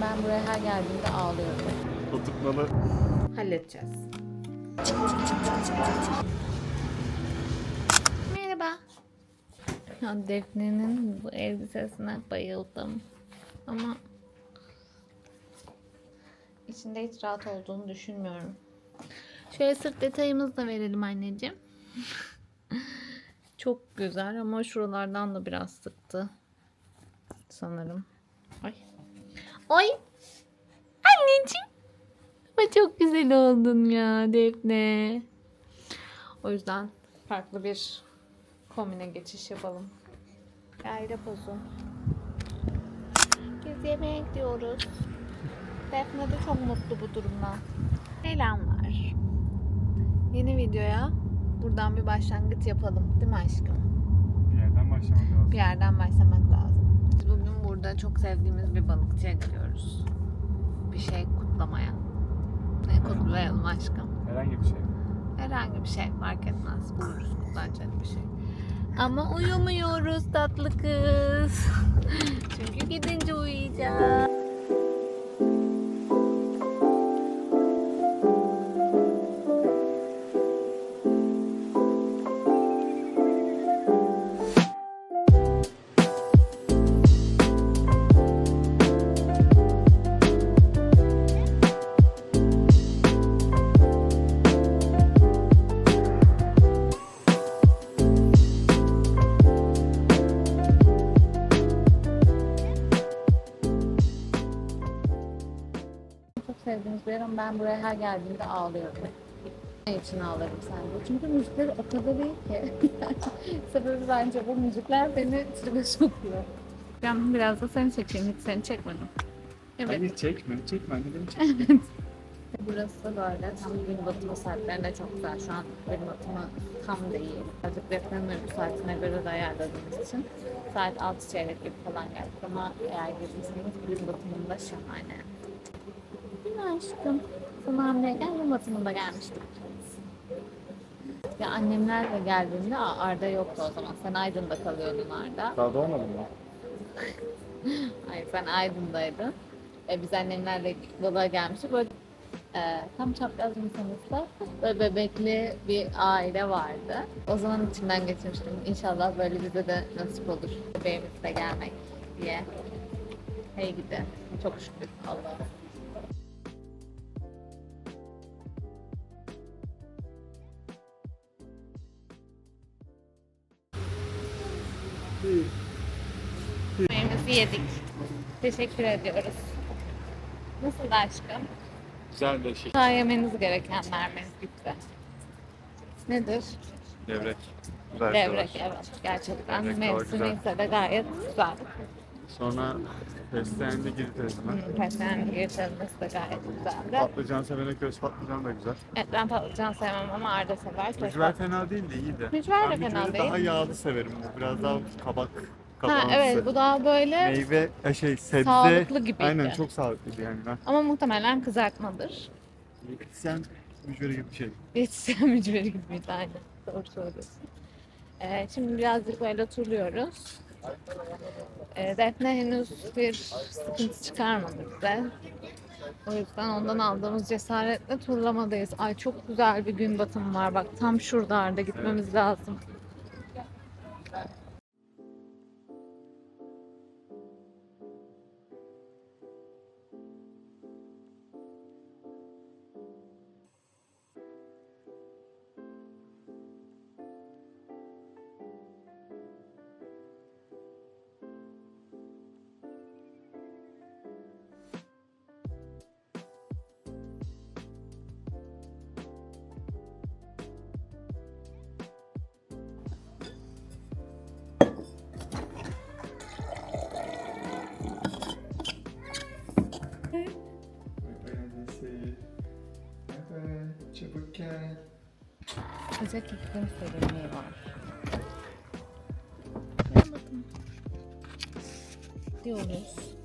Ben buraya her geldiğimde ağlıyorum. Oturtmalı. Halledeceğiz. Merhaba. Ya Defne'nin bu elbisesine bayıldım. Ama içinde hiç rahat olduğunu düşünmüyorum. Şöyle sırt detayımızı da verelim anneciğim. Çok güzel ama şuralardan da biraz sıktı. Sanırım. Ay. Ay. Anneciğim. Ama çok güzel oldun ya Defne. O yüzden farklı bir kombine geçiş yapalım. Aile pozu. Biz yemeğe gidiyoruz. Defne de çok mutlu bu durumdan. Selamlar. Yeni videoya buradan bir başlangıç yapalım. Değil mi aşkım? Bir yerden başlamak lazım. Bir yerden başlamak lazım. Bugün burada çok sevdiğimiz bir balıkçıya gidiyoruz. Bir şey kutlamaya. Ne kutlayalım aşkım? Herhangi bir şey. Herhangi bir şey fark etmez. Buluruz kutlanacak bir şey. Ama uyumuyoruz tatlı kız. Çünkü gidince uyuyacağız. Ben buraya her geldiğimde ağlıyorum. Ne için ağlarım sence? Çünkü müzikleri o kadar iyi ki. Sebebi bence bu müzikler beni tribe sokuyor. Ben biraz da seni çekeyim, hiç seni çekmedim. Evet. Hayır çekme, çekme anne beni çekme. Burası da böyle tam gün batımı saatlerinde çok güzel. Şu an gün batımı tam değil. Birazcık depremin uyku saatine göre de ayarladığımız için saat 6 çeyrek gibi falan geldik ama eğer girdiyseniz gün batımında şahane. Mi aşkım? Sana hamleyken gün batımında gelmiştik. Ya annemlerle geldiğimde Aa, Arda yoktu o zaman. Sen Aydın'da kalıyordun Arda. Daha doğmadın mı? Hayır sen Aydın'daydın. E, biz annemlerle balığa gelmiştik. Böyle e, tam çapraz insanızda böyle bebekli bir aile vardı. O zaman içimden geçirmiştim. İnşallah böyle bize de nasip olur. Bebeğimizle gelmek diye. Hey gidi. Çok şükür Allah'a. Yemeğimizi yedik. Teşekkür ediyoruz. Nasıl aşkım? Güzel de şey. Daha yemeniz gerekenlerimiz bitti. Nedir? Levrek. Güzel Levrek sever. evet. Gerçekten Levrek güzel. ise de gayet güzel. Sonra fesleğende girdiniz mi? Fesleğen geçirmesi de gayet güzeldi. Patlıcan sevene köz patlıcan da güzel. Evet ben patlıcan sevmem ama Arda sever. Çok Mücver fena değil de iyi de. Mücver de Ben fena değil. daha yağlı severim. Bu biraz daha kabak. Ha evet bu daha böyle Meyve, e, şey sebze. Sağlıklı gibiydi. Aynen çok sağlıklıydı yani. Ben ama muhtemelen kızartmadır. sen mücveri gibi bir şey. Yetişen mücveri gibiydi aynen. Doğru söylüyorsun. Ee, şimdi birazcık böyle turluyoruz. Ee, Defne henüz bir sıkıntı çıkarmadı bize. O yüzden ondan aldığımız cesaretle turlamadayız. Ay çok güzel bir gün batımı var. Bak tam şuralarda gitmemiz lazım. Çabuk gel. Sıcak iklim serinliği var. Diyoruz.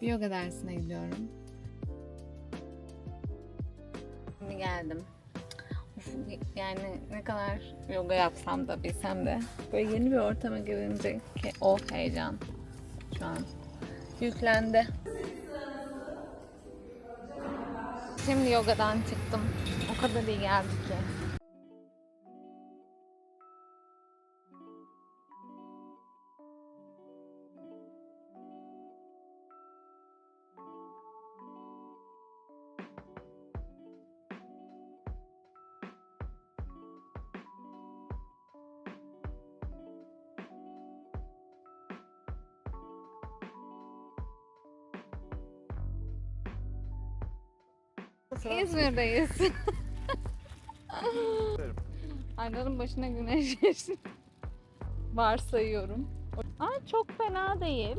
Bir yoga dersine gidiyorum. Şimdi geldim. Yani ne kadar yoga yapsam da bilsem de böyle yeni bir ortama girince ki o heyecan şu an Yüklendi. Şimdi yogadan çıktım. O kadar iyi geldi ki. İzmir'deyiz. Ayların başına güneş geçti. Varsayıyorum. Aa, çok fena değil.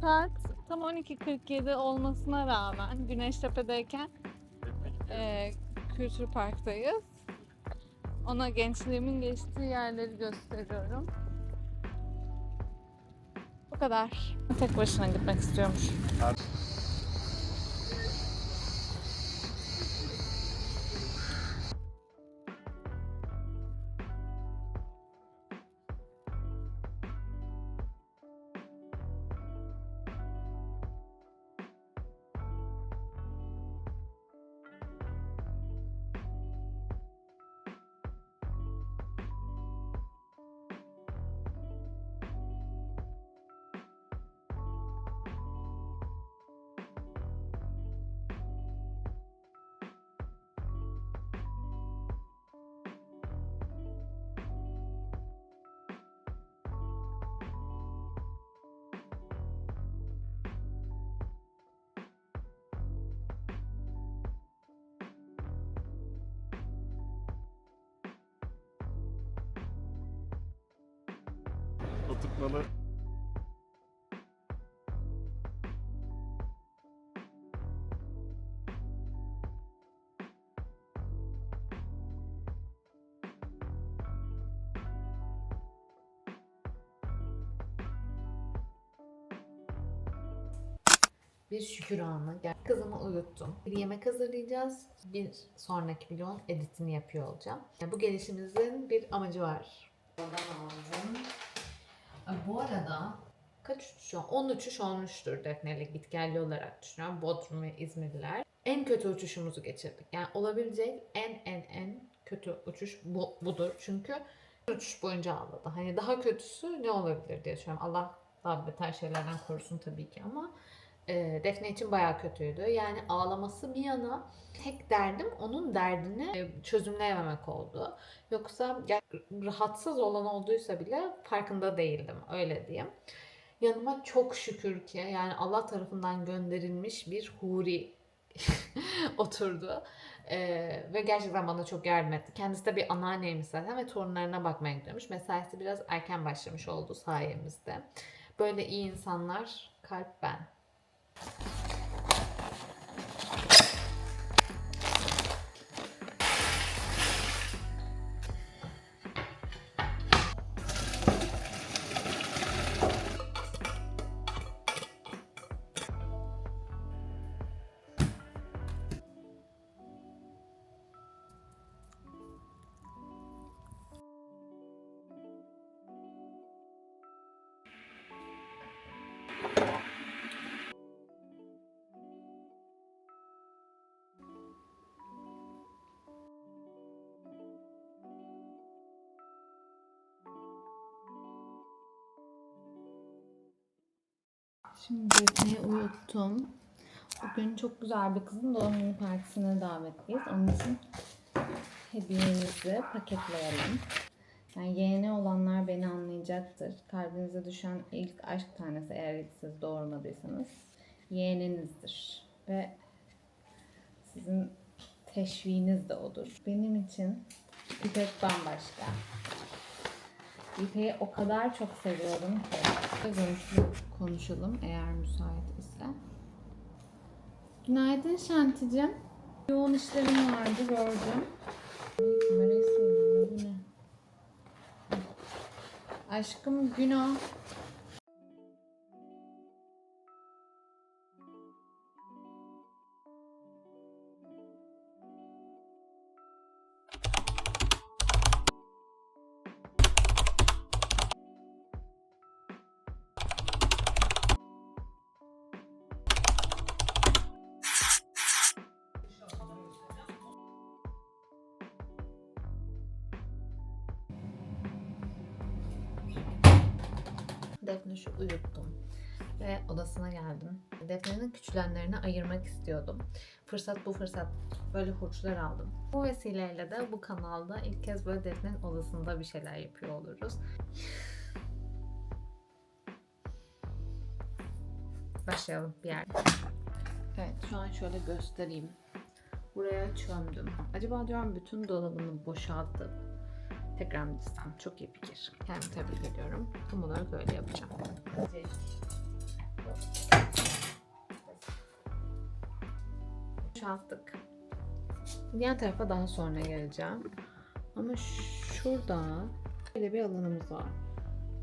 Saat tam 12.47 olmasına rağmen Güneştepe'deyken e, Kültür Park'tayız. Ona gençliğimin geçtiği yerleri gösteriyorum. Bu kadar. Tek başına gitmek istiyormuş. Oturtmalı. Bir şükür anı. Gel- Kızımı uyuttum. Bir yemek hazırlayacağız. Bir sonraki vlogun editini yapıyor olacağım. Yani bu gelişimizin bir amacı var. Oradan aldım. Bu arada kaç uçuş? an? 10 uçuş olmuştur Defne'yle gitgelli olarak düşünüyorum. Bodrum ve İzmirliler. En kötü uçuşumuzu geçirdik. Yani olabilecek en en en kötü uçuş bu, budur. Çünkü uçuş boyunca ağladı. Hani daha kötüsü ne olabilir diye düşünüyorum. Allah daha beter şeylerden korusun tabii ki ama e, Defne için bayağı kötüydü. Yani ağlaması bir yana tek derdim onun derdini e, çözümleyememek oldu. Yoksa ya, rahatsız olan olduysa bile farkında değildim öyle diyeyim. Yanıma çok şükür ki yani Allah tarafından gönderilmiş bir huri oturdu. E, ve gerçekten bana çok yardım etti. Kendisi de bir anneanneymiş zaten ve torunlarına bakmaya gidiyormuş. Mesaisi biraz erken başlamış oldu sayemizde. Böyle iyi insanlar kalp ben. you Şimdi Defne'yi uyuttum. Bugün çok güzel bir kızın doğum günü partisine davetliyiz. Onun için hediyemizi paketleyelim. Yani yeğeni olanlar beni anlayacaktır. Kalbinize düşen ilk aşk tanesi eğer siz doğurmadıysanız yeğeninizdir. Ve sizin teşviğiniz de odur. Benim için İpek bambaşka. İpek'i o kadar çok seviyorum ki. Görüntülü konuşalım eğer müsait ise. Günaydın Şanti'cim. Yoğun işlerim vardı gördüm. Ay, Kamerayı ne? Aşkım Güno. Defneş'i uyuttum ve odasına geldim. Defne'nin küçülenlerini ayırmak istiyordum. Fırsat bu fırsat böyle hurçlar aldım. Bu vesileyle de bu kanalda ilk kez böyle Defne'nin odasında bir şeyler yapıyor oluruz. Başlayalım bir yer. Evet şu an şöyle göstereyim. Buraya çömdüm. Acaba diyorum bütün dolabını boşaltıp tekrar dizsem? Çok iyi fikir. Kendimi tebrik ediyorum. Tam olarak öyle yapacağım. Boşalttık. Diğer tarafa daha sonra geleceğim. Ama şurada böyle bir alanımız var.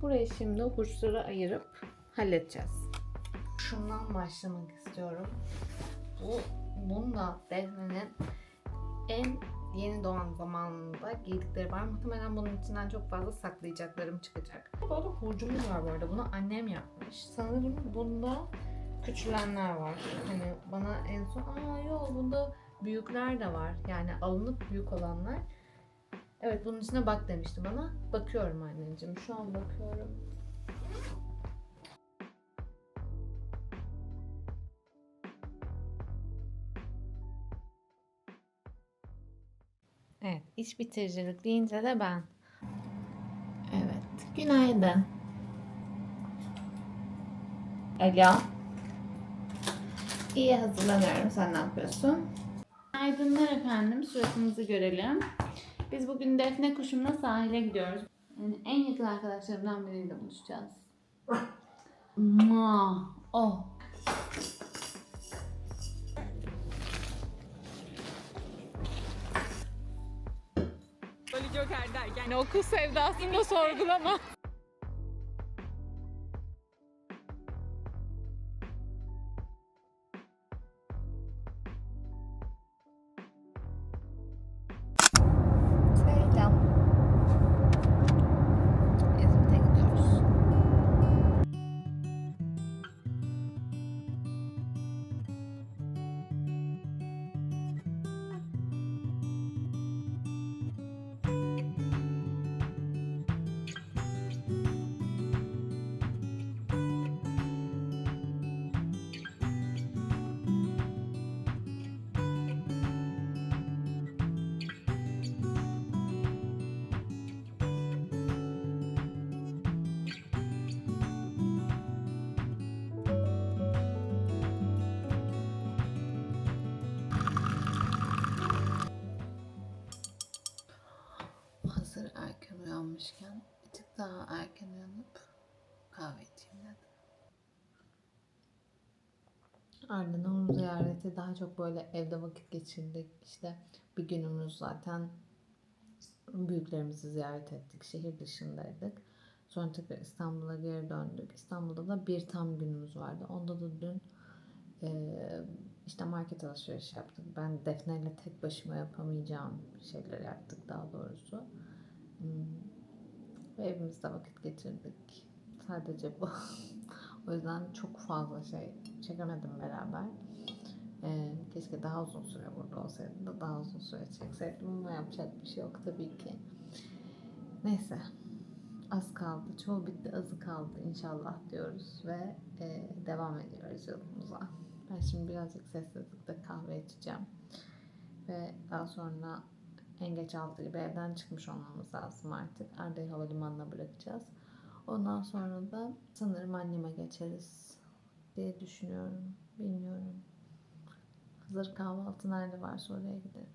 Burayı şimdi hurçlara ayırıp halledeceğiz. Şundan başlamak istiyorum. Bu bunda Defne'nin en yeni doğan zamanında giydikleri var. Muhtemelen bunun içinden çok fazla saklayacaklarım çıkacak. Böyle hurcumuz var bu arada. Bunu annem yapmış. Sanırım bunda küçülenler var. Hani bana en son aa yok bunda büyükler de var. Yani alınıp büyük olanlar. Evet bunun içine bak demişti bana. Bakıyorum anneciğim. Şu an bakıyorum. Evet, iş bitiricilik deyince de ben. Evet, günaydın. Alo. İyi hazırlanıyorum. Sen ne yapıyorsun? Günaydınlar efendim. Suratınızı görelim. Biz bugün Defne kuşumla sahile gidiyoruz. Yani en yakın arkadaşlarımdan biriyle buluşacağız. Mua. Oh. Derken okul sevdasını da sorgulama. Uyanmışken bir tık daha erken uyanıp kahve içeyim dedim. Ardından ziyareti daha çok böyle evde vakit geçirdik. İşte bir günümüz zaten büyüklerimizi ziyaret ettik. Şehir dışındaydık. Sonra tekrar İstanbul'a geri döndük. İstanbul'da da bir tam günümüz vardı. Onda da dün eee, işte market alışveriş yaptık. Ben Defne ile tek başıma yapamayacağım şeyler yaptık daha doğrusu. Hmm. Ve evimizde vakit geçirdik. Sadece bu. o yüzden çok fazla şey çekemedim beraber. Ee, keşke daha uzun süre burada olsaydım da daha uzun süre çekseydim ama yapacak bir şey yok tabii ki. Neyse. Az kaldı. Çoğu bitti, azı kaldı inşallah diyoruz ve e, devam ediyoruz yolumuza. Ben şimdi birazcık sessizlikte kahve içeceğim. Ve daha sonra en geç 6 gibi evden çıkmış olmamız lazım artık. Arda'yı havalimanına bırakacağız. Ondan sonra da sanırım anneme geçeriz diye düşünüyorum. Bilmiyorum. Hazır kahvaltı nerede varsa oraya giderim.